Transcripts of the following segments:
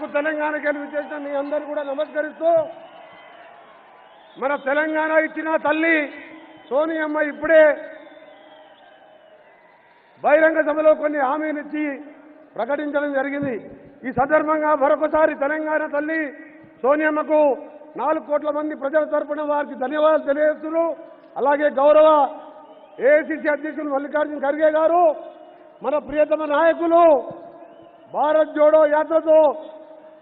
నాకు తెలంగాణ గెలుపు చేసిన మీ అందరూ కూడా నమస్కరిస్తూ మన తెలంగాణ ఇచ్చిన తల్లి సోనియమ్మ ఇప్పుడే బహిరంగ సభలో కొన్ని హామీనిచ్చి ప్రకటించడం జరిగింది. ఈ సందర్భంగా మరొకసారి తెలంగాణ తల్లి సోనియమ్మకు నాలుగు కోట్ల మంది ప్రజల తరపున వారికి ధన్యవాదాలు తెలియజేస్తున్నారు. అలాగే గౌరవ ఏఐసిసి అధ్యక్షులు మల్లికార్జున ఖర్గే గారు మన ప్రియతమ నాయకులు భారత్ జోడో యాత్రతో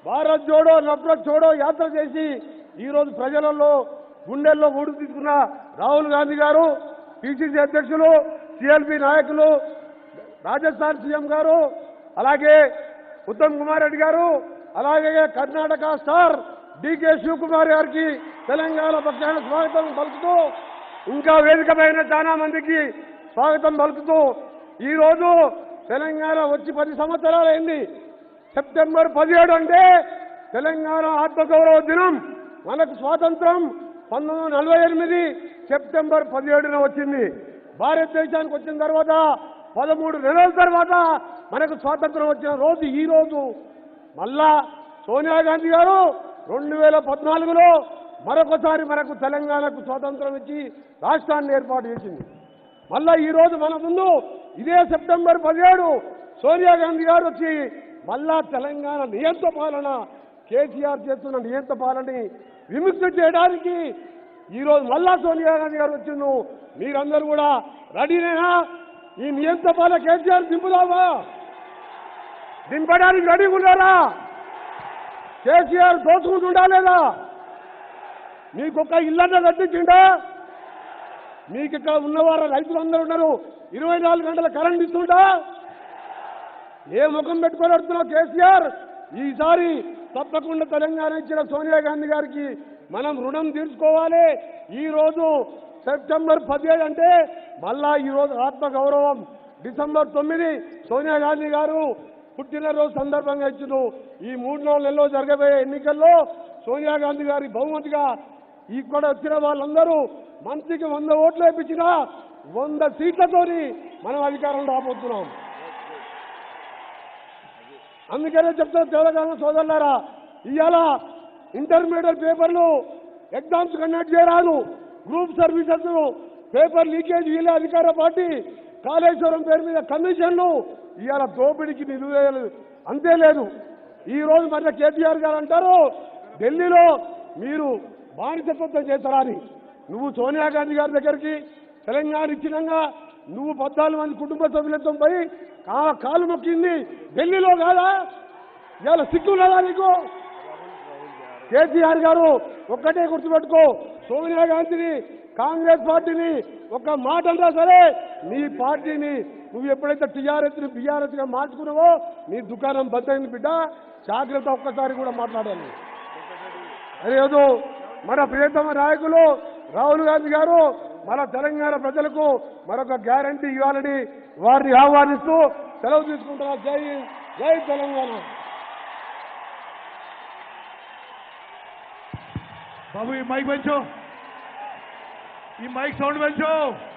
భారత్ జోడో నఫరత్ జోడో యాత్ర చేసి ఈరోజు ప్రజలలో గుండెల్లో ఊడు తీసుకున్న రాహుల్ గాంధీ గారు పిసిసి అధ్యక్షులు సిఎల్పి నాయకులు రాజస్థాన్ సీఎం గారు అలాగే ఉత్తమ్ కుమార్ రెడ్డి గారు అలాగే కర్ణాటక స్టార్ డికే శివకుమార్ గారికి తెలంగాణ పక్షాన స్వాగతం పలుకుతూ ఇంకా వేదిక పైన చాలా మందికి స్వాగతం పలుకుతూ ఈరోజు తెలంగాణ వచ్చి పది సంవత్సరాలు అయింది సెప్టెంబర్ పదిహేడు అంటే తెలంగాణ ఆత్మగౌరవ దినం. మనకు స్వాతంత్రం పంతొమ్మిది వందల నలభై ఎనిమిది సెప్టెంబర్ పదిహేడున వచ్చింది. భారతదేశానికి వచ్చిన తర్వాత పదమూడు నెలల తర్వాత మనకు స్వాతంత్రం వచ్చిన రోజు ఈ రోజు. మళ్ళా సోనియా గాంధీ గారు రెండు వేల పద్నాలుగులో మరొకసారి మనకు తెలంగాణకు స్వాతంత్రం ఇచ్చి రాష్ట్రాన్ని ఏర్పాటు చేసింది. మళ్ళా ఈ రోజు మన ముందు ఇదే సెప్టెంబర్ పదిహేడు సోనియా గాంధీ గారు వచ్చి మళ్ళా తెలంగాణ నియంత పాలన కేసీఆర్ చేస్తున్న నియంత పాలనని విముక్తి చేయడానికి ఈరోజు మళ్ళా సోనియా గాంధీ గారు వచ్చిండు మీరందరూ కూడా రెడీనేనా? ఈ నియంత పాలన కేసీఆర్ దింపుదామా? దింపడానికి రెడీగా ఉన్నారా? కేసీఆర్ దోచుకుంటుండా లేదా? మీకొక ఇల్లన్న కట్టించిండా? మీకు ఇక్కడ ఉన్నవారు రైతులందరూ ఉన్నారు. ఇరవై నాలుగు గంటల కరెంట్ ఇస్తుంటా ఏ ముఖం పెట్టుకొని అడుగుతున్నావు కేసీఆర్? ఈసారి తప్పకుండా తెలంగాణ ఇచ్చిన సోనియా గాంధీ గారికి మనం రుణం తీర్చుకోవాలి. ఈరోజు సెప్టెంబర్ పదిహేడు అంటే మళ్ళా ఈ రోజు డిసెంబర్ తొమ్మిది సోనియా గాంధీ గారు పుట్టినరోజు సందర్భంగా ఇచ్చిన ఈ మూడు నాలుగు నెలలో జరగబోయే ఎన్నికల్లో సోనియా గాంధీ గారి బహుమతిగా ఇక్కడ వచ్చిన వాళ్ళందరూ మంత్రికి వంద ఓట్లు వేయించిన వంద సీట్లతోని మనం అధికారం రాబోతున్నాం. అందుకనే చెప్తా తెలంగాణ సోదరులారా ఇవాళ ఇంటర్మీడియట్ పేపర్లు ఎగ్జామ్స్ కండక్ట్ చేయరాదు. గ్రూప్ సర్వీసెస్ పేపర్ లీకేజ్ వీళ్ళ అధికార పార్టీ కాళేశ్వరం పేరు మీద కమిషన్లు ఇవాళ దోపిడీకి నిలువేయలేదు. అంతే లేదు. ఈరోజు రోజు కేటీఆర్ గారు అంటారు ఢిల్లీలో మీరు బానిసత్వం చేస్తారా అని నువ్వు సోనియా గాంధీ గారి దగ్గరికి తెలంగాణ ఇచ్చినాక నువ్వు పద్నాలుగు మంది కుటుంబ సభ్యులతో పోయి ఆ కాలు మొక్కింది ఢిల్లీలో కాదా? ఇవాళ సిక్కు కదా నీకు? కేసీఆర్ గారు ఒక్కటే గుర్తుపెట్టుకో సోనియా గాంధీని కాంగ్రెస్ పార్టీని ఒక మాట అంటా సరే. నీ పార్టీని నువ్వు ఎప్పుడైతే టీఆర్ఎస్ని బీఆర్ఎస్గా మార్చుకున్నావో నీ దుకాణం బద్దయింది బిడ్డ. జాగ్రత్త ఒక్కసారి కూడా మాట్లాడాలి. అదేదో మన ప్రియతమ నాయకులు రాహుల్ గాంధీ గారు మన తెలంగాణ ప్రజలకు మరొక గ్యారంటీ ఇవ్వాలని వారిని ఆహ్వానిస్తూ సెలవు తీసుకుంటున్నా. జై జై తెలంగాణ. బాబు ఈ మైక్ పెంచు. ఈ మైక్ సౌండ్ పెంచు.